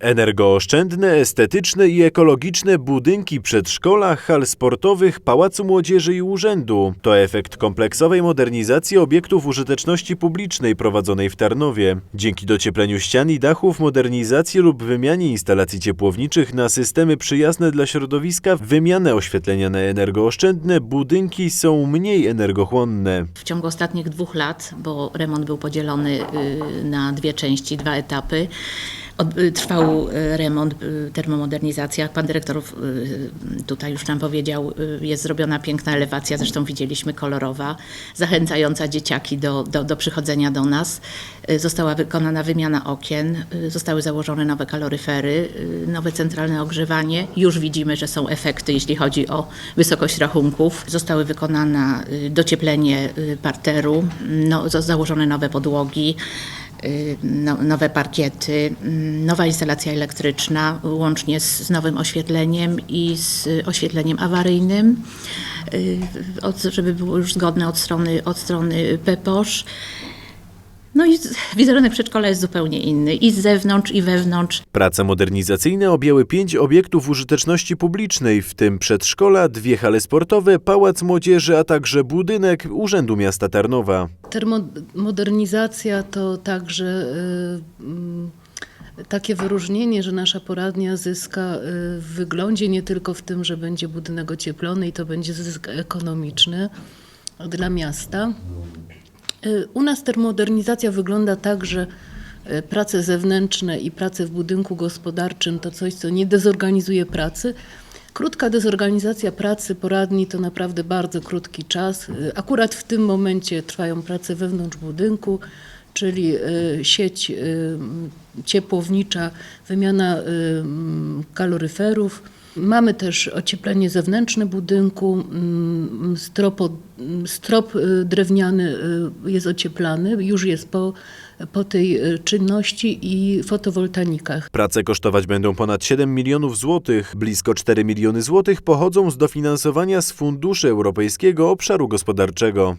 Energooszczędne, estetyczne i ekologiczne budynki przedszkola, hal sportowych, pałacu młodzieży i urzędu to efekt kompleksowej modernizacji obiektów użyteczności publicznej prowadzonej w Tarnowie. Dzięki dociepleniu ścian i dachów, modernizacji lub wymianie instalacji ciepłowniczych na systemy przyjazne dla środowiska, wymianę oświetlenia na energooszczędne, budynki są mniej energochłonne. W ciągu ostatnich dwóch lat, bo remont był podzielony y, na dwie części, dwa etapy, trwał y, remont, y, termomodernizacja. Pan dyrektor y, tutaj już nam powiedział, y, jest zrobiona piękna elewacja, zresztą widzieliśmy kolorowa, zachęcająca dzieciaki do, do, do przychodzenia do nas. Y, Została wykonana wymiana okien, y, zostały założone nowe kaloryfery, y, nowe centralne ogrzewanie. Już widzimy, że są efekty, jeśli chodzi o wysokość rachunków. Zostały wykonane y, docieplenie y, parteru, no, za- założone nowe podłogi, y, nowe parkiety, mm, nowa instalacja elektryczna, łącznie z, nowym oświetleniem i z oświetleniem awaryjnym, y, żeby było już zgodne od strony, od strony PEPOSZ. No i wizerunek przedszkola jest zupełnie inny i z zewnątrz, i wewnątrz. Prace modernizacyjne objęły pięć obiektów użyteczności publicznej, w tym przedszkola, dwie hale sportowe, pałac młodzieży, a także budynek Urzędu Miasta Tarnowa. Termomodernizacja to także y, mm, takie wyróżnienie, że nasza poradnia zyska y, w wyglądzie nie tylko w tym, że będzie budynek ocieplony i to będzie zysk ekonomiczny dla miasta. Y, U nas termomodernizacja wygląda tak, że y, prace zewnętrzne i prace w budynku gospodarczym to coś, co nie dezorganizuje pracy. Krótka dezorganizacja pracy poradni to naprawdę bardzo krótki czas. Y, Akurat w tym momencie trwają prace wewnątrz budynku, czyli sieć ciepłownicza, wymiana kaloryferów. Mamy też ocieplenie zewnętrzne budynku. mm, Strop, y, drewniany y, jest ocieplany, już jest po, po tej y, czynności i fotowoltanikach. Prace kosztować będą ponad 7 milionów złotych. Blisko 4 miliony złotych pochodzą z dofinansowania z Funduszy Europejskiego Obszaru Gospodarczego.